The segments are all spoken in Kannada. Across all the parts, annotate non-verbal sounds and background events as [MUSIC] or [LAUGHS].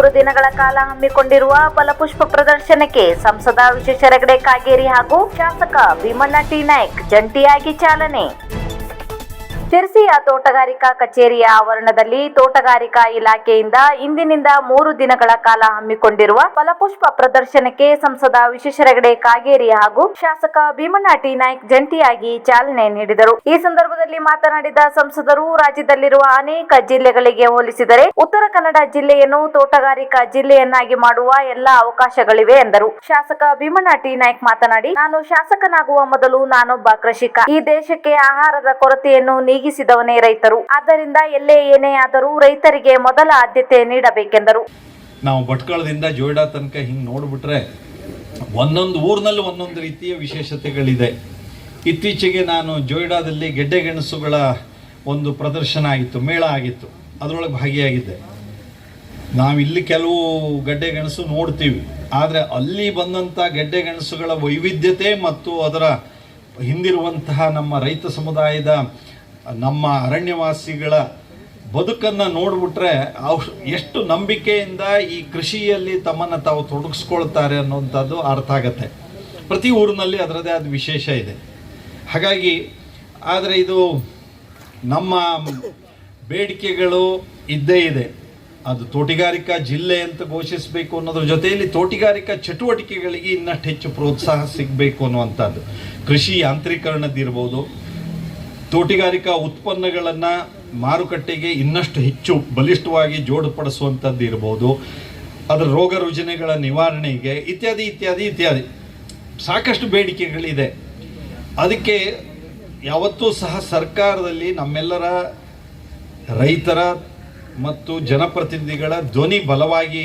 ಮೂರು ದಿನಗಳ ಕಾಲ ಹಮ್ಮಿಕೊಂಡಿರುವ ಫಲಪುಷ್ಪ ಪ್ರದರ್ಶನಕ್ಕೆ ಸಂಸದ ವಿಶ್ವೇಶ್ವರ ಕಾಗೇರಿ ಹಾಗೂ ಶಾಸಕ ಭೀಮಣ್ಣ ಟಿ. ನಾಯ್ಕ್ ಜಂಟಿಯಾಗಿ ಚಾಲನೆ. ಶಿರ್ಸಿಯ ತೋಟಗಾರಿಕಾ ಕಚೇರಿಯ ಆವರಣದಲ್ಲಿ ತೋಟಗಾರಿಕಾ ಇಲಾಖೆಯಿಂದ ಇಂದಿನಿಂದ ಮೂರು ದಿನಗಳ ಕಾಲ ಹಮ್ಮಿಕೊಂಡಿರುವ ಫಲಪುಷ್ಪ ಪ್ರದರ್ಶನಕ್ಕೆ ಸಂಸದ ವಿಶ್ವೇಶ್ವರಗಡೆ ಕಾಗೇರಿ ಹಾಗೂ ಶಾಸಕ ಭೀಮಣ್ಣ ಟಿ ನಾಯ್ಕ್ ಜಂಟಿಯಾಗಿ ಚಾಲನೆ ನೀಡಿದರು. ಈ ಸಂದರ್ಭದಲ್ಲಿ ಮಾತನಾಡಿದ ಸಂಸದರು, ರಾಜ್ಯದಲ್ಲಿರುವ ಅನೇಕ ಜಿಲ್ಲೆಗಳಿಗೆ ಹೋಲಿಸಿದರೆ ಉತ್ತರ ಕನ್ನಡ ಜಿಲ್ಲೆಯನ್ನು ತೋಟಗಾರಿಕಾ ಜಿಲ್ಲೆಯನ್ನಾಗಿ ಮಾಡುವ ಎಲ್ಲಾ ಅವಕಾಶಗಳಿವೆ ಎಂದರು. ಶಾಸಕ ಭೀಮಣ್ಣ ಟಿ ನಾಯ್ಕ್ ಮಾತನಾಡಿ, ನಾನು ಶಾಸಕನಾಗುವ ಮೊದಲು ನಾನೊಬ್ಬ ಕೃಷಿಕ. ಈ ದೇಶಕ್ಕೆ ಆಹಾರದ ಕೊರತೆಯನ್ನು ನೀಗಿಸಿದವನೇ ರೈತರು. ಆದ್ದರಿಂದ ಎಲ್ಲೇ ಏನೇ ಆದರೂ ರೈತರಿಗೆ ಮೊದಲ ಆದ್ಯತೆ ನೀಡಬೇಕೆಂದರು. ನಾವು ಭಟ್ಕಳದಿಂದ ಜೋಯಿಡಾ ತನಕ ಹಿಂಗೆ ನೋಡಿಬಿಟ್ರೆ ಒಂದೊಂದು ಊರಿನಲ್ಲಿ ಒಂದೊಂದು ರೀತಿಯ ವಿಶೇಷತೆಗಳಿದೆ. ಇತ್ತೀಚೆಗೆ ನಾನು ಜೋಯಿಡಾದಲ್ಲಿ ಗೆಡ್ಡೆ ಗೆಣಸುಗಳ ಒಂದು ಪ್ರದರ್ಶನ ಆಗಿತ್ತು ಮೇಳ ಆಗಿತ್ತು. ಅದರೊಳಗೆ ಭಾಗಿಯಾಗಿದ್ದೆ. ನಾವು ಇಲ್ಲಿ ಕೆಲವು ಗಡ್ಡೆ ಗೆಣಸು ನೋಡ್ತೀವಿ. ಆದರೆ ಅಲ್ಲಿ ಬಂದಂಥ ಗೆಡ್ಡೆ ಗೆಣಸುಗಳ ವೈವಿಧ್ಯತೆ ಮತ್ತು ಅದರ ಹಿಂದಿರುವಂತಹ ನಮ್ಮ ರೈತ ಸಮುದಾಯದ ನಮ್ಮ ಅರಣ್ಯವಾಸಿಗಳ ಬದುಕನ್ನು ನೋಡ್ಬಿಟ್ರೆ ಅವ್ ಎಷ್ಟು ನಂಬಿಕೆಯಿಂದ ಈ ಕೃಷಿಯಲ್ಲಿ ತಮ್ಮನ್ನು ತಾವು ತೊಡಗಿಸ್ಕೊಳ್ತಾರೆ ಅನ್ನುವಂಥದ್ದು ಅರ್ಥ ಆಗತ್ತೆ. ಪ್ರತಿ ಊರಿನಲ್ಲಿ ಅದರದೇ ಆದ ವಿಶೇಷ ಇದೆ. ಹಾಗಾಗಿ, ಆದರೆ ಇದು ನಮ್ಮ ಬೇಡಿಕೆಗಳು ಇದ್ದೇ ಇದೆ. ಅದು ತೋಟಗಾರಿಕಾ ಜಿಲ್ಲೆ ಅಂತ ಘೋಷಿಸಬೇಕು ಅನ್ನೋದ್ರ ಜೊತೆಯಲ್ಲಿ ತೋಟಗಾರಿಕಾ ಚಟುವಟಿಕೆಗಳಿಗೆ ಇನ್ನಷ್ಟು ಹೆಚ್ಚು ಪ್ರೋತ್ಸಾಹ ಸಿಗಬೇಕು ಅನ್ನುವಂಥದ್ದು. ಕೃಷಿ ಯಾಂತ್ರೀಕರಣದಿರ್ಬೋದು ತೋಟಗಾರಿಕಾ ಉತ್ಪನ್ನಗಳನ್ನು ಮಾರುಕಟ್ಟೆಗೆ ಇನ್ನಷ್ಟು ಹೆಚ್ಚು ಬಲಿಷ್ಠವಾಗಿ ಜೋಡುಪಡಿಸುವಂಥದ್ದು ಇರ್ಬೋದು. ಅದರ ರೋಗ ರುಜಿನಗಳ ನಿವಾರಣೆಗೆ ಇತ್ಯಾದಿ ಇತ್ಯಾದಿ ಇತ್ಯಾದಿ. ಸಾಕಷ್ಟು ಬೇಡಿಕೆಗಳಿದೆ. ಅದಕ್ಕೆ ಯಾವತ್ತೂ ಸಹ ಸರ್ಕಾರದಲ್ಲಿ ನಮ್ಮೆಲ್ಲರ ರೈತರ ಮತ್ತು ಜನಪ್ರತಿನಿಧಿಗಳ ಧ್ವನಿ ಬಲವಾಗಿ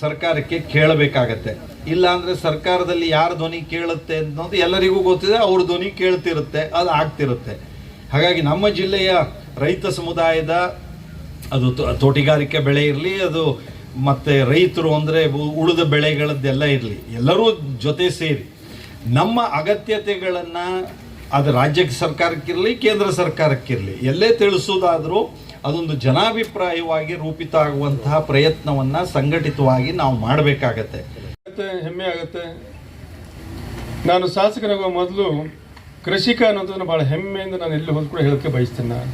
ಸರ್ಕಾರಕ್ಕೆ ಕೇಳಬೇಕಾಗತ್ತೆ. ಇಲ್ಲಾಂದರೆ ಸರ್ಕಾರದಲ್ಲಿ ಯಾರ ಧ್ವನಿ ಕೇಳುತ್ತೆ ಅನ್ನೋದು ಎಲ್ಲರಿಗೂ ಗೊತ್ತಿದೆ, ಅವ್ರ ಧ್ವನಿ ಕೇಳ್ತಿರುತ್ತೆ, ಅದು ಆಗ್ತಿರುತ್ತೆ. ಹಾಗಾಗಿ ನಮ್ಮ ಜಿಲ್ಲೆಯ ರೈತ ಸಮುದಾಯದ ಅದು ತೋಟಗಾರಿಕೆ ಬೆಳೆ ಇರಲಿ, ಅದು ಮತ್ತು ರೈತರು ಅಂದರೆ ಉಳಿದ ಬೆಳೆಗಳದ್ದೆಲ್ಲ ಇರಲಿ, ಎಲ್ಲರೂ ಜೊತೆ ಸೇರಿ ನಮ್ಮ ಅಗತ್ಯತೆಗಳನ್ನು ಅದು ರಾಜ್ಯ ಸರ್ಕಾರಕ್ಕಿರಲಿ, ಕೇಂದ್ರ ಸರ್ಕಾರಕ್ಕಿರಲಿ, ಎಲ್ಲೇ ತಿಳಿಸೋದಾದರೂ ಅದೊಂದು ಜನಾಭಿಪ್ರಾಯವಾಗಿ ರೂಪಿತ ಆಗುವಂತಹ ಪ್ರಯತ್ನವನ್ನು ಸಂಘಟಿತವಾಗಿ ನಾವು ಮಾಡಬೇಕಾಗತ್ತೆ. ಹೆಮ್ಮೆ ಆಗುತ್ತೆ. ನಾನು ಶಾಸಕನಾಗುವ ಮೊದಲು ಕೃಷಿಕ ಅನ್ನೋದನ್ನು ಭಾಳ ಹೆಮ್ಮೆಯಿಂದ ನಾನು ಎಲ್ಲಿ ಹೋದ್ ಕೂಡ ಹೇಳಕ್ಕೆ ಬಯಸ್ತೇನೆ ನಾನು.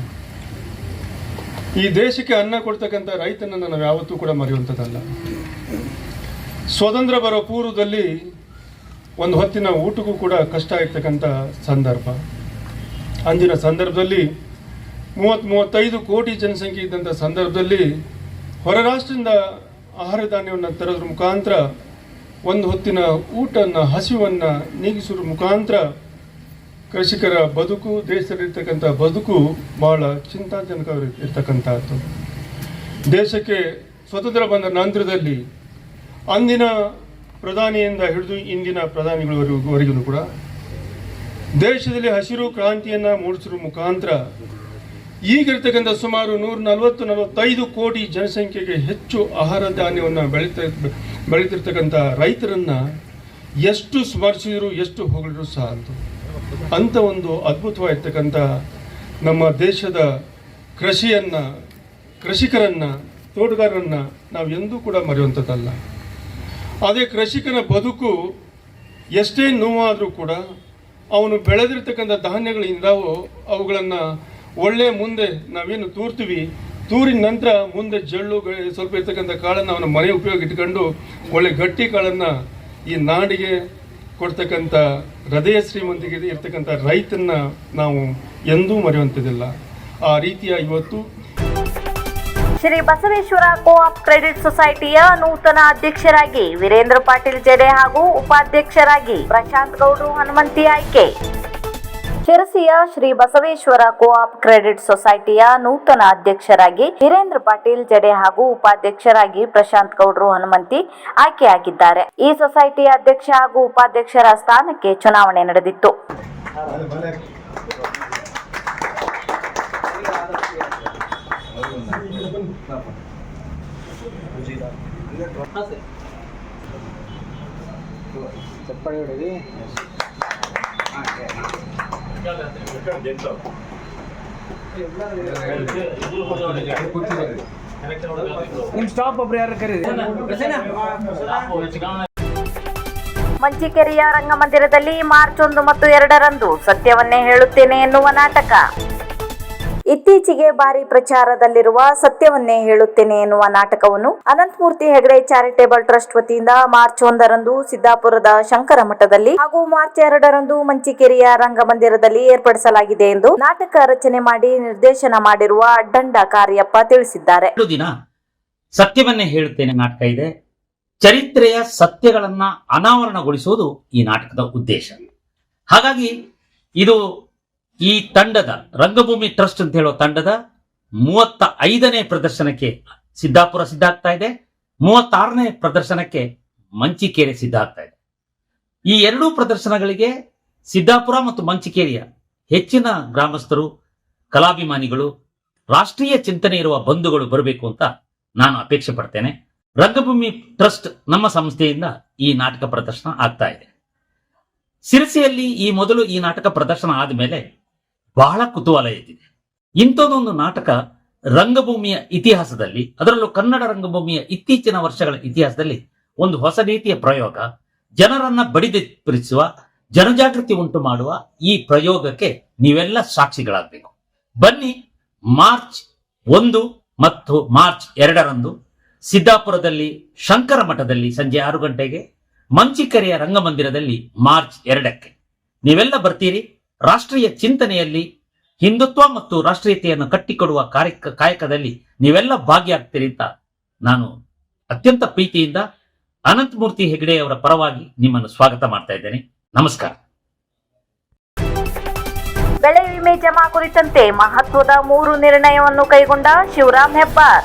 ಈ ದೇಶಕ್ಕೆ ಅನ್ನ ಕೊಡ್ತಕ್ಕಂಥ ರೈತನನ್ನು ನಾವು ಯಾವತ್ತೂ ಕೂಡ ಮರೆಯುವಂಥದ್ದಲ್ಲ. ಸ್ವತಂತ್ರ ಬರೋ ಪೂರ್ವದಲ್ಲಿ ಒಂದು ಹೊತ್ತಿನ ಊಟಕ್ಕೂ ಕೂಡ ಕಷ್ಟ ಇರ್ತಕ್ಕಂಥ ಸಂದರ್ಭ. ಅಂದಿನ ಸಂದರ್ಭದಲ್ಲಿ ಮೂವತ್ತು ಮೂವತ್ತೈದು ಕೋಟಿ ಜನಸಂಖ್ಯೆ ಇದ್ದಂಥ ಸಂದರ್ಭದಲ್ಲಿ ಹೊರ ರಾಷ್ಟ್ರದಿಂದ ಆಹಾರ ಧಾನ್ಯವನ್ನು ತರೋದ್ರ ಮುಖಾಂತರ ಒಂದು ಹೊತ್ತಿನ ಊಟನ ಹಸಿವನ್ನು ನೀಗಿಸೋದ್ರ ಮುಖಾಂತರ ಕೃಷಿಕರ ಬದುಕು ದೇಶದಲ್ಲಿರ್ತಕ್ಕಂಥ ಬದುಕು ಬಹಳ ಚಿಂತಾಜನಕ ಇರ್ತಕ್ಕಂಥದ್ದು ದೇಶಕ್ಕೆ ಸ್ವತಂತ್ರ ಬಂದ ನಂತರದಲ್ಲಿ ಅಂದಿನ ಪ್ರಧಾನಿಯಿಂದ ಹಿಡಿದು ಇಂದಿನ ಪ್ರಧಾನಿಗಳವರೆಗೂ ಕೂಡ ದೇಶದಲ್ಲಿ ಹಸಿರು ಕ್ರಾಂತಿಯನ್ನು ಮೂಡಿಸುವ ಮುಖಾಂತರ ಈಗಿರ್ತಕ್ಕಂಥ ಸುಮಾರು ನೂರ ನಲವತ್ತು ನಲವತ್ತೈದು ಕೋಟಿ ಜನಸಂಖ್ಯೆಗೆ ಹೆಚ್ಚು ಆಹಾರ ಧಾನ್ಯವನ್ನು ಬೆಳೀತ ಬೆಳೀತಿರ್ತಕ್ಕಂಥ ರೈತರನ್ನು ಎಷ್ಟು ಸ್ಮರಿಸಿದ್ರು, ಎಷ್ಟು ಹೊಗಳಿದ್ರು ಸಾಲದು ಅಂಥ ಒಂದು ಅದ್ಭುತವಾಗಿರ್ತಕ್ಕಂಥ ನಮ್ಮ ದೇಶದ ಕೃಷಿಯನ್ನು, ಕೃಷಿಕರನ್ನು, ತೋಟಗಾರರನ್ನು ನಾವು ಎಂದೂ ಕೂಡ ಮರೆಯುವಂಥದ್ದಲ್ಲ. ಅದೇ ಕೃಷಿಕನ ಬದುಕು ಎಷ್ಟೇ ನೋವಾದರೂ ಕೂಡ ಅವನು ಬೆಳೆದಿರ್ತಕ್ಕಂಥ ಧಾನ್ಯಗಳಿಂದಾವು ಅವುಗಳನ್ನು ಒಳ್ಳೆ ಮುಂದೆ ನಾವೇನು ತೂರ್ತೀವಿ, ತೂರಿನ ನಂತರ ಮುಂದೆ ಜಳ್ಳು ಸ್ವಲ್ಪ ಇರ್ತಕ್ಕಂಥ ಕಾಳನ್ನು ಅವನ ಮನೆ ಉಪಯೋಗ ಇಟ್ಕೊಂಡು ಒಳ್ಳೆ ಗಟ್ಟಿ ಕಾಳನ್ನು ಈ ನಾಡಿಗೆ ಕೊಡ್ತಕ್ಕಂಥ ಹೃದಯ ಶ್ರೀಮಂತಿಗೆ ಇರ್ತಕ್ಕಂಥ ರೈತನ್ನ ನಾವು ಎಂದೂ ಮರೆಯುವಂಥದ್ದಿಲ್ಲ. ಆ ರೀತಿಯ ಇವತ್ತು ಶ್ರೀ ಬಸವೇಶ್ವರ ಕೋಆಪ್ ಕ್ರೆಡಿಟ್ ಸೊಸೈಟಿಯ ನೂತನ ಅಧ್ಯಕ್ಷರಾಗಿ ವೀರೇಂದ್ರ ಪಾಟೀಲ್ ಜಡೆ ಹಾಗೂ ಉಪಾಧ್ಯಕ್ಷರಾಗಿ ಪ್ರಶಾಂತ್ ಗೌಡ್ರು ಹನುಮಂತಿ ಆಯ್ಕೆ. ಶಿರಸಿಯ ಶ್ರೀ ಬಸವೇಶ್ವರ ಕೋಆಪ್ ಕ್ರೆಡಿಟ್ ಸೊಸೈಟಿಯ ನೂತನ ಅಧ್ಯಕ್ಷರಾಗಿ ವೀರೇಂದ್ರ ಪಾಟೀಲ್ ಜಡೆ ಹಾಗೂ ಉಪಾಧ್ಯಕ್ಷರಾಗಿ ಪ್ರಶಾಂತ್ ಗೌಡ್ರು ಹನುಮಂತಿ ಆಯ್ಕೆಯಾಗಿದ್ದಾರೆ. ಈ ಸೊಸೈಟಿಯ ಅಧ್ಯಕ್ಷ ಹಾಗೂ ಉಪಾಧ್ಯಕ್ಷರ ಸ್ಥಾನಕ್ಕೆ ಚುನಾವಣೆ ನಡೆದಿತ್ತು. ಚಪ್ಪಡಿ ಮಂಚಿಕೆರೆಯ ರಂಗಮಂದಿರದಲ್ಲಿ ಮಾರ್ಚ್ ಒಂದು ಮತ್ತು ಎರಡರಂದು ಸತ್ಯವನ್ನೇ ಹೇಳುತ್ತೇನೆ ಎನ್ನುವ ನಾಟಕ. ಇತ್ತೀಚೆಗೆ ಭಾರಿ ಪ್ರಚಾರದಲ್ಲಿರುವ ಸತ್ಯವನ್ನೇ ಹೇಳುತ್ತೇನೆ ಎನ್ನುವ ನಾಟಕವನ್ನು ಅನಂತಮೂರ್ತಿ ಹೆಗಡೆ ಚಾರಿಟೇಬಲ್ ಟ್ರಸ್ಟ್ ವತಿಯಿಂದ ಮಾರ್ಚ್ ಒಂದರಂದು ಸಿದ್ದಾಪುರದ ಶಂಕರ ಮಠದಲ್ಲಿ ಹಾಗೂ ಮಾರ್ಚ್ ಎರಡರಂದು ಮಂಚಿಕೆರೆಯ ರಂಗಮಂದಿರದಲ್ಲಿ ಏರ್ಪಡಿಸಲಾಗಿದೆ ಎಂದು ನಾಟಕ ರಚನೆ ಮಾಡಿ ನಿರ್ದೇಶನ ಮಾಡಿರುವ ಅಡ್ಡಂಡ ಕಾರ್ಯಪ್ಪ ತಿಳಿಸಿದ್ದಾರೆ. ಸತ್ಯವನ್ನೇ ಹೇಳುತ್ತೇನೆ ನಾಟಕ ಇದೆ. ಚರಿತ್ರೆಯ ಸತ್ಯಗಳನ್ನ ಅನಾವರಣಗೊಳಿಸುವುದು ಈ ನಾಟಕದ ಉದ್ದೇಶ. ಹಾಗಾಗಿ ಇದು ಈ ತಂಡದ ರಂಗಭೂಮಿ ಟ್ರಸ್ಟ್ ಅಂತ ಹೇಳೋ ತಂಡದ ಮೂವತ್ತ ಐದನೇ ಪ್ರದರ್ಶನಕ್ಕೆ ಸಿದ್ದಾಪುರ ಸಿದ್ಧ ಆಗ್ತಾ ಇದೆ. ಮೂವತ್ತಾರನೇ ಪ್ರದರ್ಶನಕ್ಕೆ ಮಂಚಿಕೇರಿ ಸಿದ್ಧ ಆಗ್ತಾ ಇದೆ. ಈ ಎರಡೂ ಪ್ರದರ್ಶನಗಳಿಗೆ ಸಿದ್ದಾಪುರ ಮತ್ತು ಮಂಚಿಕೇರಿಯ ಹೆಚ್ಚಿನ ಗ್ರಾಮಸ್ಥರು, ಕಲಾಭಿಮಾನಿಗಳು, ರಾಷ್ಟ್ರೀಯ ಚಿಂತನೆ ಇರುವ ಬಂಧುಗಳು ಬರಬೇಕು ಅಂತ ನಾನು ಅಪೇಕ್ಷೆ ಪಡ್ತೇನೆ. ರಂಗಭೂಮಿ ಟ್ರಸ್ಟ್ ನಮ್ಮ ಸಂಸ್ಥೆಯಿಂದ ಈ ನಾಟಕ ಪ್ರದರ್ಶನ ಆಗ್ತಾ ಇದೆ. ಸಿರಸಿಯಲ್ಲಿ ಈ ಮೊದಲು ಈ ನಾಟಕ ಪ್ರದರ್ಶನ ಆದಮೇಲೆ ಬಹಳ ಕುತೂಹಲ ಎದ್ದಿದೆ ಇಂಥದ್ದೊಂದು ನಾಟಕ ರಂಗಭೂಮಿಯ ಇತಿಹಾಸದಲ್ಲಿ, ಅದರಲ್ಲೂ ಕನ್ನಡ ರಂಗಭೂಮಿಯ ಇತ್ತೀಚಿನ ವರ್ಷಗಳ ಇತಿಹಾಸದಲ್ಲಿ ಒಂದು ಹೊಸ ರೀತಿಯ ಪ್ರಯೋಗ, ಜನರನ್ನ ಬಡಿದೆಪ್ಪರಿಸುವ ಜನಜಾಗೃತಿ ಉಂಟು ಮಾಡುವ ಈ ಪ್ರಯೋಗಕ್ಕೆ ನೀವೆಲ್ಲ ಸಾಕ್ಷಿಗಳಾಗಬೇಕು. ಬನ್ನಿ, ಮಾರ್ಚ್ ಒಂದು ಮತ್ತು ಮಾರ್ಚ್ ಎರಡರಂದು ಸಿದ್ದಾಪುರದಲ್ಲಿ ಶಂಕರ ಮಠದಲ್ಲಿ ಸಂಜೆ ಆರು ಗಂಟೆಗೆ, ಮಂಚಿಕೆರೆಯ ರಂಗಮಂದಿರದಲ್ಲಿ ಮಾರ್ಚ್ ಎರಡಕ್ಕೆ. ನೀವೆಲ್ಲ ಬರ್ತೀರಿ? ರಾಷ್ಟ್ರೀಯ ಚಿಂತನೆಯಲ್ಲಿ ಹಿಂದುತ್ವ ಮತ್ತು ರಾಷ್ಟ್ರೀಯತೆಯನ್ನು ಕಟ್ಟಿಕೊಡುವ ಕಾರ್ಯ ಕಾಯಕದಲ್ಲಿ ನೀವೆಲ್ಲ ಭಾಗಿಯಾಗ್ತೀರಿ ಅಂತ ನಾನು ಅತ್ಯಂತ ಪ್ರೀತಿಯಿಂದ ಅನಂತಮೂರ್ತಿ ಹೆಗಡೆ ಅವರ ಪರವಾಗಿ ನಿಮ್ಮನ್ನು ಸ್ವಾಗತ ಮಾಡ್ತಾ ಇದ್ದೇನೆ. ನಮಸ್ಕಾರ. ಬೆಳೆ ವಿಮೆ ಜಮಾ ಕುರಿತಂತೆ ಮಹತ್ವದ ಮೂರು ನಿರ್ಣಯವನ್ನು ಕೈಗೊಂಡ ಶಿವರಾಮ್ ಹೆಬ್ಬಾರ್.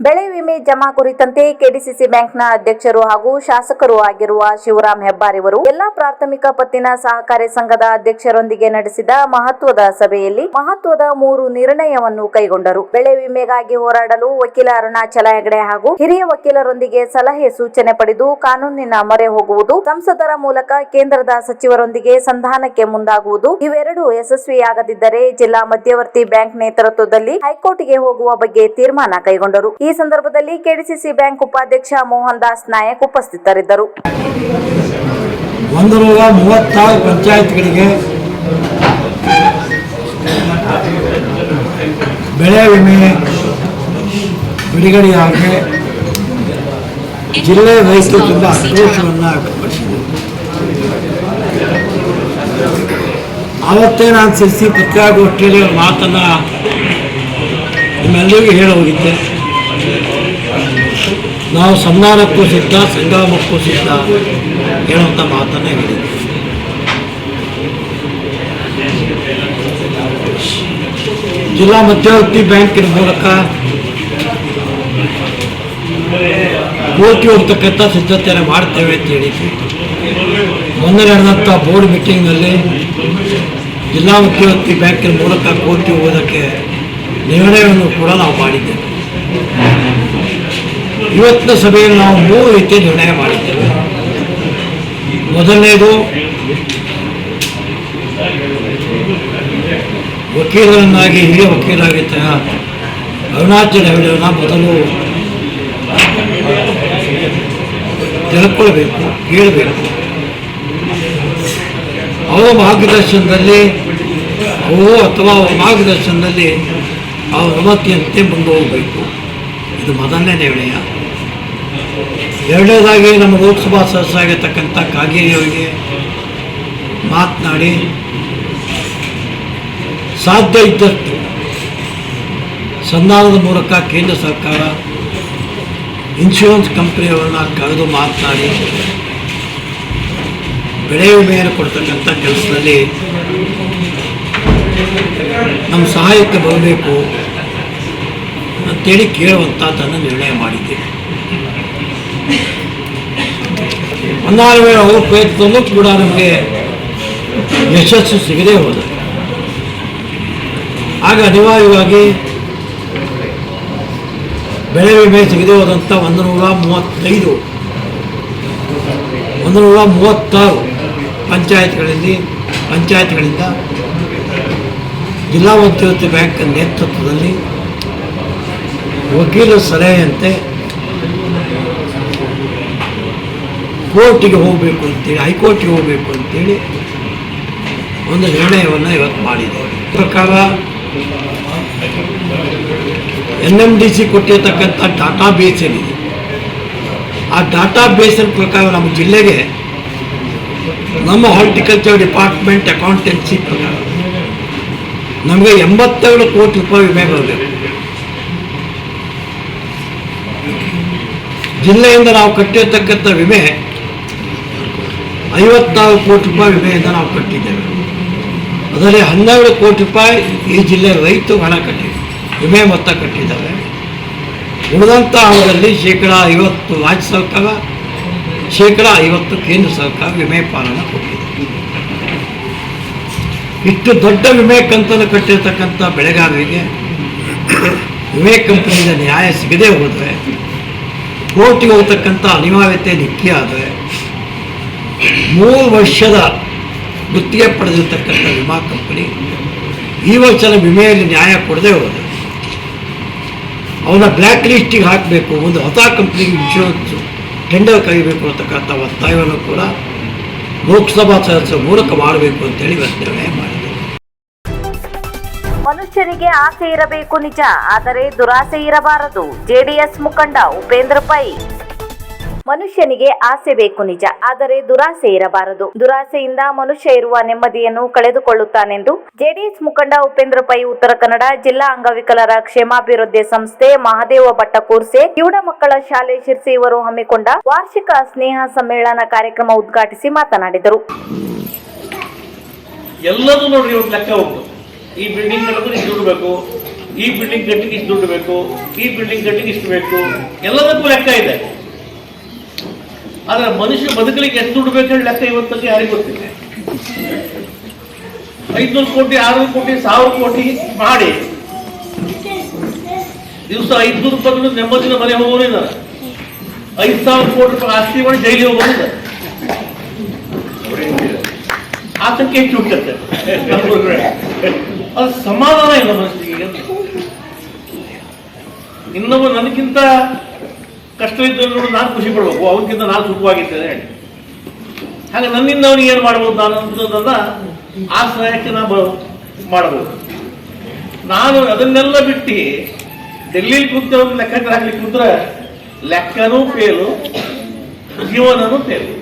ಬೆಳೆ ವಿಮೆ ಜಮಾ ಕುರಿತಂತೆ ಕೆಡಿಸಿಸಿ ಬ್ಯಾಂಕ್ನ ಅಧ್ಯಕ್ಷರು ಹಾಗೂ ಶಾಸಕರು ಆಗಿರುವ ಶಿವರಾಮ್ ಹೆಬ್ಬಾರಿವರು ಎಲ್ಲಾ ಪ್ರಾಥಮಿಕ ಪತ್ತಿನ ಸಹಕಾರಿ ಸಂಘದ ಅಧ್ಯಕ್ಷರೊಂದಿಗೆ ನಡೆಸಿದ ಮಹತ್ವದ ಸಭೆಯಲ್ಲಿ ಮಹತ್ವದ ಮೂರು ನಿರ್ಣಯವನ್ನು ಕೈಗೊಂಡರು. ಬೆಳೆ ವಿಮೆಗಾಗಿ ಹೋರಾಡಲು ವಕೀಲ ಅರುಣಾಚಲ ಹೆಗಡೆ ಹಾಗೂ ಹಿರಿಯ ವಕೀಲರೊಂದಿಗೆ ಸಲಹೆ ಸೂಚನೆ ಪಡೆದು ಕಾನೂನಿನ ಮೊರೆ ಹೋಗುವುದು, ಸಂಸದರ ಮೂಲಕ ಕೇಂದ್ರದ ಸಚಿವರೊಂದಿಗೆ ಸಂಧಾನಕ್ಕೆ ಮುಂದಾಗುವುದು, ಇವೆರಡು ಯಶಸ್ವಿಯಾಗದಿದ್ದರೆ ಜಿಲ್ಲಾ ಮಧ್ಯವರ್ತಿ ಬ್ಯಾಂಕ್ ನೇತೃತ್ವದಲ್ಲಿ ಹೈಕೋರ್ಟ್ಗೆ ಹೋಗುವ ಬಗ್ಗೆ ತೀರ್ಮಾನ ಕೈಗೊಂಡರು. ಸಂದರ್ಭದಲ್ಲಿ ಕೆಡಿಸಿಸಿ ಬ್ಯಾಂಕ್ ಉಪಾಧ್ಯಕ್ಷ ಮೋಹನ್ ದಾಸ್ ನಾಯಕ್ ಉಪಸ್ಥಿತರಿದ್ದರು. ಒಂದು ನೂರ ಮೂವತ್ತಾರು ಪಂಚಾಯತ್ಗಳಿಗೆ ಬೆಳೆ ವಿಮೆ ಬಿಡುಗಡೆಯಾಗಿ ಜಿಲ್ಲೆ ವಹಿಸಲು ತುಂಬ ಆಕ್ರೋಶವನ್ನು ವ್ಯಕ್ತಪಡಿಸಿದರು ಆವತ್ತೇ ನಾನು ಸಿ ಪತ್ರಿಕಾಗೋಷ್ಠಿಯಲ್ಲಿ ಮಾತನ್ನು ನಿಮ್ಮೆಲ್ಲರಿಗೂ ಹೇಳೋಗಿದ್ದೆ ನಾವು ಸಂಧಾನಕ್ಕೂ ಸಿದ್ಧ, ಸಂಗ್ರಾಮಕ್ಕೂ ಸಿದ್ಧ ಹೇಳುವಂಥ ಮಾತನ್ನೇ ಹೇಳಿದ್ದೀವಿ ಜಿಲ್ಲಾ ಮಧ್ಯವರ್ತಿ ಬ್ಯಾಂಕಿನ ಮೂಲಕ ಪೂರ್ತಿ ಹೋಗ್ತಕ್ಕಂಥ ಸಿದ್ಧತೆಯನ್ನು ಮಾಡ್ತೇವೆ ಅಂತ ಹೇಳಿದ್ವಿ. ಮೊನ್ನೆ ನಡೆದಂಥ ಬೋರ್ಡ್ ಮೀಟಿಂಗ್ನಲ್ಲಿ ಜಿಲ್ಲಾ ಮಧ್ಯವರ್ತಿ ಬ್ಯಾಂಕಿನ ಮೂಲಕ ಪೂರ್ತಿ ಹೋಗೋದಕ್ಕೆ ನಿರ್ಣಯವನ್ನು ಕೂಡ ನಾವು ಮಾಡಿದ್ದೇವೆ. ಇವತ್ತಿನ ಸಭೆಯಲ್ಲಿ ನಾವು ಮೂರು ರೀತಿ ನಿರ್ಣಯ ಮಾಡಿದ್ದೇವೆ. ಮೊದಲನೇದು, ವಕೀಲರನ್ನಾಗಿ, ಹಿರಿಯ ವಕೀಲರಾಗಿದ್ದ ಅರುಣಾಚಲ ಹೆಗಡೆಯನ್ನ ಮೊದಲು ತಿಳ್ಕೊಳ್ಬೇಕು ಕೇಳಬೇಕು. ಅವರ ಮಾರ್ಗದರ್ಶನದಲ್ಲಿ, ಅವರು ಅಥವಾ ಅವರ ಮಾರ್ಗದರ್ಶನದಲ್ಲಿ ಅವರ ಅನುಮತಿಯಂತೆ ಮುಂದೆ ಹೋಗಬೇಕು ಇದು ಮೊದಲನೇ ನಿರ್ಣಯ. ಎರಡನೇದಾಗಿ ನಮ್ಮ ಲೋಕಸಭಾ ಸದಸ್ಯರಾಗಿರ್ತಕ್ಕಂಥ ಕಾಗೇರಿ ಅವರಿಗೆ ಮಾತನಾಡಿ, ಸಾಧ್ಯ ಇದ್ದಷ್ಟು ಸಂಧಾನದ ಮೂಲಕ ಕೇಂದ್ರ ಸರ್ಕಾರ ಇನ್ಶೂರೆನ್ಸ್ ಕಂಪ್ನಿಯವರನ್ನ ಕರೆದು ಮಾತನಾಡಿ, ಬೆಳೆ ವಿಮೆಯನ್ನು ಕೊಡ್ತಕ್ಕಂಥ ಕೆಲಸದಲ್ಲಿ ನಮ್ಮ ಸಹಾಯಕ್ಕೆ ಬರಬೇಕು. ಅಂತೇಳಿ ಕೇಳುವಂಥದ್ದನ್ನು ನಿರ್ಣಯ ಮಾಡಿದ್ದೇವೆ ಹನ್ನಾರು ವೇಳೆ ಅವರು ಪ್ರಯತ್ನದಲ್ಲೂ ಕೂಡ ನಮಗೆ ಯಶಸ್ಸು ಸಿಗದೇ ಹೋದ. ಆಗ ಅನಿವಾರ್ಯವಾಗಿ ಬೆಳೆ ವಿಮೆ ಸಿಗದೆ ಹೋದಂಥ ಒಂದು ನೂರ ಮೂವತ್ತೈದು ಒಂದು ನೂರ ಮೂವತ್ತಾರು ಪಂಚಾಯತ್ಗಳಲ್ಲಿ, ಪಂಚಾಯತ್ಗಳಿಂದ ಜಿಲ್ಲಾ ಮಧ್ಯವರ್ತಿ ಬ್ಯಾಂಕ್ ನೇತೃತ್ವದಲ್ಲಿ ವಕೀಲ ಸಲಹೆಯಂತೆ ಕೋರ್ಟಿಗೆ ಹೋಗಬೇಕು ಅಂತೇಳಿ, ಹೈಕೋರ್ಟಿಗೆ ಹೋಗಬೇಕು ಅಂತೇಳಿ ಒಂದು ನಿರ್ಣಯವನ್ನು ಇವತ್ತು ಮಾಡಿದೆ. ಪ್ರಕಾರ ಎನ್ ಎಂ ಡಿ ಸಿ ಕೊಟ್ಟಿರ್ತಕ್ಕಂಥ ಡಾಟಾ ಬೇಸ್ ಏನಿದೆ ಆ ಡಾಟಾ ಬೇಸಿನ ಪ್ರಕಾರ ನಮ್ಮ ಜಿಲ್ಲೆಗೆ ನಮ್ಮ ಹಾರ್ಟಿಕಲ್ಚರ್ ಡಿಪಾರ್ಟ್ಮೆಂಟ್ ಅಕೌಂಟೆನ್ಸಿ ಪ್ರಕಾರ ನಮಗೆ ಎಂಬತ್ತೇಳು ಕೋಟಿ ರೂಪಾಯಿ ವಿಮೆ ಬರಬೇಕು ಜಿಲ್ಲೆಯಿಂದ ನಾವು ಕಟ್ಟಿರ್ತಕ್ಕಂಥ ವಿಮೆ ಐವತ್ನಾಲ್ಕು ಕೋಟಿ ರೂಪಾಯಿ ವಿಮೆಯಿಂದ ನಾವು ಕಟ್ಟಿದ್ದೇವೆ. ಅದರಲ್ಲಿ ಹನ್ನೆರಡು ಕೋಟಿ ರೂಪಾಯಿ ಈ ಜಿಲ್ಲೆ ರೈತರು ಹಣ ಕಟ್ಟಿದೆ ವಿಮೆ ಮೊತ್ತ ಕಟ್ಟಿದ್ದಾರೆ. ಉಳಿದಂಥ ಹಣದಲ್ಲಿ ಶೇಕಡ ಐವತ್ತು ರಾಜ್ಯ ಸರ್ಕಾರ, ಶೇಕಡ ಐವತ್ತು ಕೇಂದ್ರ ಸರ್ಕಾರ ವಿಮೆ ಪಾಲನೆ ಕೊಟ್ಟಿದೆ. ಇಷ್ಟು ದೊಡ್ಡ ವಿಮೆ ಕಂತನ್ನು ಕಟ್ಟಿರ್ತಕ್ಕಂಥ ಬೆಳೆಗಾರರಿಗೆ ವಿಮೆ ಕಂಪನಿಯಿಂದ ನ್ಯಾಯ ಸಿಗದೇ ಹೋದರೆ ಕೋರ್ಟಿಗೆ ಹೋಗ್ತಕ್ಕಂಥ ಅನಿವಾರ್ಯತೆ ನಿತ್ಯ ಆದರೆ ಮೂರು ವರ್ಷದ ಗುತ್ತಿಗೆ ಪಡೆದಿರ್ತಕ್ಕಂಥ ವಿಮಾ ಕಂಪನಿ ಈ ವರ್ಷದ ವಿಮೆಯಲ್ಲಿ ನ್ಯಾಯ ಕೊಡದೆ ಹೋದರೆ ಅವನ ಬ್ಲ್ಯಾಕ್ ಲಿಸ್ಟಿಗೆ ಹಾಕಬೇಕು, ಒಂದು ಹೊಸ ಕಂಪ್ನಿಗೆ ಇನ್ಶೂರೆನ್ಸ್ ಟೆಂಡರ್ ಕರಿಬೇಕು ಅಂತಕ್ಕಂಥ ಒತ್ತಾಯವನ್ನು ಕೂಡ ಲೋಕಸಭಾ ಸದಸ್ಯರ ಮೂಲಕ ಮಾಡಬೇಕು ಅಂತೇಳಿ ಇವತ್ತು ನಿರ್ಣಯ ಮಾಡಿದೆ ಮನುಷ್ಯರಿಗೆ ಆಸೆ ಇರಬೇಕು ನಿಜ, ಆದರೆ ದುರಾಸೆ ಇರಬಾರದು. ಜೆಡಿಎಸ್ ಮುಖಂಡ ಉಪೇಂದ್ರ ಪೈ. ಮನುಷ್ಯನಿಗೆ ಆಸೆ ಬೇಕು ನಿಜ, ಆದರೆ ದುರಾಸೆ ಇರಬಾರದು. ದುರಾಸೆಯಿಂದ ಮನುಷ್ಯ ಇರುವ ನೆಮ್ಮದಿಯನ್ನು ಕಳೆದುಕೊಳ್ಳುತ್ತಾನೆಂದು ಜೆಡಿಎಸ್ ಮುಖಂಡ ಉಪೇಂದ್ರ ಪೈ, ಉತ್ತರ ಕನ್ನಡ ಜಿಲ್ಲಾ ಅಂಗವಿಕಲರ ಕ್ಷೇಮಾಭಿವೃದ್ಧಿ ಸಂಸ್ಥೆ ಮಹಾದೇವ ಭಟ್ಟ ಕೂರ್ಸೆ ಕಿವುಡ ಮಕ್ಕಳ ಶಾಲೆ ಶಿರ್ಸಿ ಇವರು ಹಮ್ಮಿಕೊಂಡ ವಾರ್ಷಿಕ ಸ್ನೇಹ ಸಮ್ಮೇಳನ ಕಾರ್ಯಕ್ರಮ ಉದ್ಘಾಟಿಸಿ ಮಾತನಾಡಿದರು. ನೋಡ್ರಿ ಇವತ್ತು ಲೆಕ್ಕ ಈ ಬಿಲ್ಡಿಂಗ್ ಕಟ್ಟೋದು ಇಷ್ಟು ದುಡ್ಡು ಬೇಕು. ಈ ಬಿಲ್ಡಿಂಗ್ ಕಟ್ಟಿಗೆ ಇಷ್ಟು ದುಡ್ಡು ಬೇಕು. ಈ ಬಿಲ್ಡಿಂಗ್ ಕಟ್ಟಿಗೆ ಇಷ್ಟು ಬೇಕು. ಎಲ್ಲದಕ್ಕೂ ಲೆಕ್ಕ ಇದೆ. ಆದರೆ ಮನುಷ್ಯ ಬದುಕಲಿಕ್ಕೆ ಎಷ್ಟು ದುಡ್ಡು ಬೇಕು ಹೇಳಿ ಲೆಕ್ಕ ಇವತ್ತಲ್ಲಿ ಯಾರಿಗೂ ಗೊತ್ತಿಲ್ಲ. ಐದ್ನೂರು ಕೋಟಿ ಆರ್ನೂರು ಕೋಟಿ ಸಾವಿರ ಕೋಟಿ ಮಾಡಿ. ದಿವಸ ಐದ್ನೂರು ರೂಪಾಯಿ ನೆಮ್ಮದಿನ ಮನೆ ಹೋಗೋರು ಇದ್ದಾರೆ. ಐದು ಸಾವಿರ ಕೋಟಿ ರೂಪಾಯಿ ಆಸ್ತಿ ಮಾಡಿ ಡೈಲಿ ಇದ್ದಾರೆ. ಆತಂಕ ಹೆಚ್ಚು ಹುಟ್ಟುತ್ತೆ. [LAUGHS] ಅದು ಸಮಾಧಾನ ಇಲ್ಲ ಮನಸ್ಸಿಗೆ ಇನ್ನೊಬ್ಬ ನನಗಿಂತ ಕಷ್ಟ ಇದ್ದಲ್ಲಿ ನೋಡಿ ನಾನು ಖುಷಿ ಪಡ್ಬೇಕು. ಅವನಿಗಿಂತ ನಾನು ಸುಖವಾಗಿದ್ದೇನೆ ಹೇಳಿ. ಹಾಗೆ ನನ್ನಿಂದ ಅವನಿಗೆ ಏನು ಮಾಡ್ಬೋದು ನಾನು ಅಂತದನ್ನ ಆಶ್ರಯಕ್ಕೆ ನಾ ಬ ಮಾಡಬಹುದು ನಾನು ಅದನ್ನೆಲ್ಲ ಬಿಟ್ಟು ಡೆಲ್ಲಿ ಕೂತ ಒಂದು ಲೆಕ್ಕಾಚಾರ ಹಾಕ್ಲಿಕ್ಕೆ ಕೂತ್ರೆ ಲೆಕ್ಕನೂ ಫೇಲು, ಜೀವನನೂ ಫೇಲು.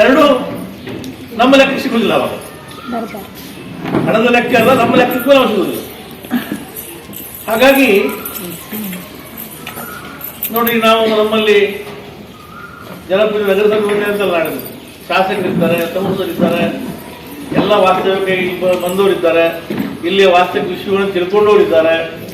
ಎರಡು ನಮ್ಮ ಲೆಕ್ಕ ಸಿಗುದಿಲ್ಲ ಅವಾಗ. ಹಣದ ಲೆಕ್ಕ ಅಲ್ಲ, ನಮ್ಮ ಲೆಕ್ಕಕ್ಕೂ ನಾವು ಹಾಗಾಗಿ, ನೋಡಿ ನಾವು ನಮ್ಮಲ್ಲಿ ಜನಪ್ರಿಯ ನಗರಸಭೆ ಅಂತ ನಾಡಿದ್ದು ಶಾಸಕರಿದ್ದಾರೆ, ಸಂಸದರಿದ್ದಾರೆ, ಎಲ್ಲ ಬ- ಬಂದವರಿದ್ದಾರೆ, ಇಲ್ಲಿಯ ವಾಸ್ತವಿಕ ವಿಷಯಗಳನ್ನು ತಿಳ್ಕೊಂಡವರಿದ್ದಾರೆ.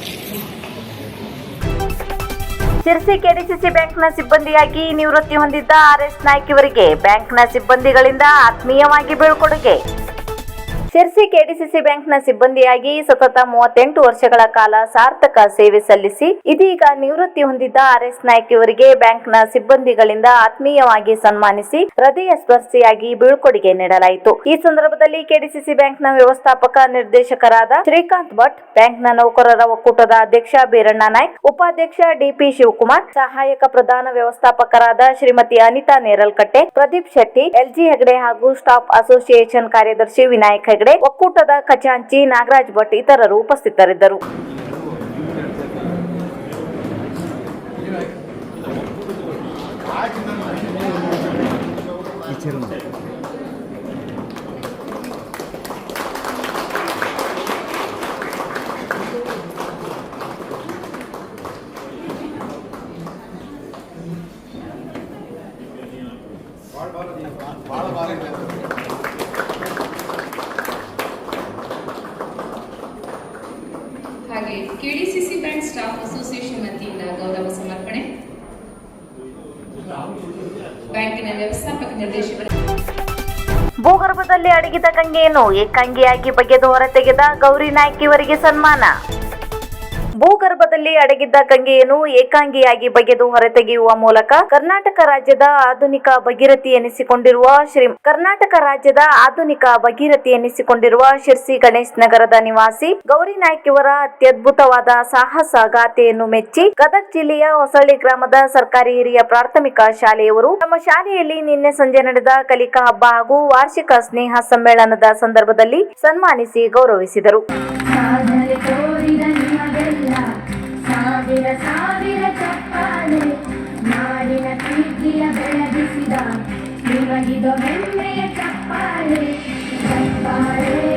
ಶಿರಸಿ ಕೆಡಿಸಿಸಿ ಬ್ಯಾಂಕ್ನ ಸಿಬ್ಬಂದಿಯಾಗಿ ನಿವೃತ್ತಿ ಹೊಂದಿದ್ದ ಆರ್ ಎಸ್ ನಾಯ್ಕ್ ಇವರಿಗೆ ಬ್ಯಾಂಕ್ನ ಸಿಬ್ಬಂದಿಗಳಿಂದ ಆತ್ಮೀಯವಾಗಿ ಬೀಳ್ಕೊಡುಗೆ. ಶಿರ್ಸಿ ಕೆಡಿಸಿಸಿ ಬ್ಯಾಂಕ್ನ ಸಿಬ್ಬಂದಿಯಾಗಿ ಸತತ ಮೂವತ್ತೆಂಟು ವರ್ಷಗಳ ಕಾಲ ಸಾರ್ಥಕ ಸೇವೆ ಸಲ್ಲಿಸಿ, ಇದೀಗ ನಿವೃತ್ತಿ ಹೊಂದಿದ್ದ ಆರ್ ಎಸ್ ನಾಯ್ಕ್ ಇವರಿಗೆ ಬ್ಯಾಂಕ್ನ ಸಿಬ್ಬಂದಿಗಳಿಂದ ಆತ್ಮೀಯವಾಗಿ ಸನ್ಮಾನಿಸಿ, ಹೃದಯ ಸ್ಪರ್ಶಿಯಾಗಿ ಬೀಳ್ಕೊಡುಗೆ ನೀಡಲಾಯಿತು. ಈ ಸಂದರ್ಭದಲ್ಲಿ ಕೆಡಿಸಿಸಿ ಬ್ಯಾಂಕ್ನ ವ್ಯವಸ್ಥಾಪಕ ನಿರ್ದೇಶಕರಾದ ಶ್ರೀಕಾಂತ್ ಭಟ್, ಬ್ಯಾಂಕ್ನ ನೌಕರರ ಒಕ್ಕೂಟದ ಅಧ್ಯಕ್ಷ ಬೀರಣ್ಣ ನಾಯ್ಕ್, ಉಪಾಧ್ಯಕ್ಷ ಡಿಪಿ ಶಿವಕುಮಾರ್, ಸಹಾಯಕ ಪ್ರಧಾನ ವ್ಯವಸ್ಥಾಪಕರಾದ ಶ್ರೀಮತಿ ಅನಿತಾ ನೇರಲ್ಕಟ್ಟೆ, ಪ್ರದೀಪ್ ಶೆಟ್ಟಿ ಎಲ್ಜಿ ಹೆಗಡೆ ಹಾಗೂ ಸ್ಟಾಫ್ ಅಸೋಸಿಯೇಷನ್ ಕಾರ್ಯದರ್ಶಿ ವಿನಾಯಕ್ ಒಕ್ಕೂಟದ ಖಜಾಂಚಿ ನಾಗರಾಜ್ ಭಟ್ ಇತರರು ಉಪಸ್ಥಿತರಿದ್ದರು. ಹಾಗೆ ಭೂಗರ್ಭದಲ್ಲಿ ಅಡಗಿದ ಗಂಗೆಯನ್ನು ಏಕಾಂಗಿಯಾಗಿ ಬಗೆದು ಹೊರತೆಗೆದ ಗೌರಿ ನಾಯ್ಕಿಯವರಿಗೆ ಸನ್ಮಾನ. ಭೂಗರ್ಭದಲ್ಲಿ ಅಡಗಿದ್ದ ಗಂಗೆಯನ್ನು ಏಕಾಂಗಿಯಾಗಿ ಬಗೆದು ಹೊರತೆಗೆಯುವ ಮೂಲಕ ಕರ್ನಾಟಕ ರಾಜ್ಯದ ಆಧುನಿಕ ಭಗೀರಥಿ ಎನಿಸಿಕೊಂಡಿರುವ ಶ್ರೀ ಕರ್ನಾಟಕ ರಾಜ್ಯದ ಆಧುನಿಕ ಭಗೀರಥಿ ಎನಿಸಿಕೊಂಡಿರುವ ಶಿರ್ಸಿ ಗಣೇಶ್ ನಗರದ ನಿವಾಸಿ ಗೌರಿ ನಾಯ್ಕ್ ಇವರ ಅತ್ಯದ್ಭುತವಾದ ಸಾಹಸ ಗಾಥೆಯನ್ನು ಮೆಚ್ಚಿ ಗದಗ್ ಜಿಲ್ಲೆಯ ಹೊಸಳ್ಳಿ ಗ್ರಾಮದ ಸರ್ಕಾರಿ ಹಿರಿಯ ಪ್ರಾಥಮಿಕ ಶಾಲೆಯವರು ತಮ್ಮ ಶಾಲೆಯಲ್ಲಿ ನಿನ್ನೆ ಸಂಜೆ ನಡೆದ ಕಲಿಕಾ ಹಬ್ಬ ಹಾಗೂ ವಾರ್ಷಿಕ ಸ್ನೇಹ ಸಮ್ಮೇಳನದ ಸಂದರ್ಭದಲ್ಲಿ ಸನ್ಮಾನಿಸಿ ಗೌರವಿಸಿದರು. ಸಾವಿರ ಸಾವಿರ ಚಪ್ಪಾಳೆ ನಾಡಿನ ಕೀರ್ತಿಯ ಬೆಳಗಿಸಿದ ನಿಮಗಿದು ಹೆಮ್ಮೆಯ ಚಪ್ಪಾಳೆ ಚಪ್ಪಾಳೆ.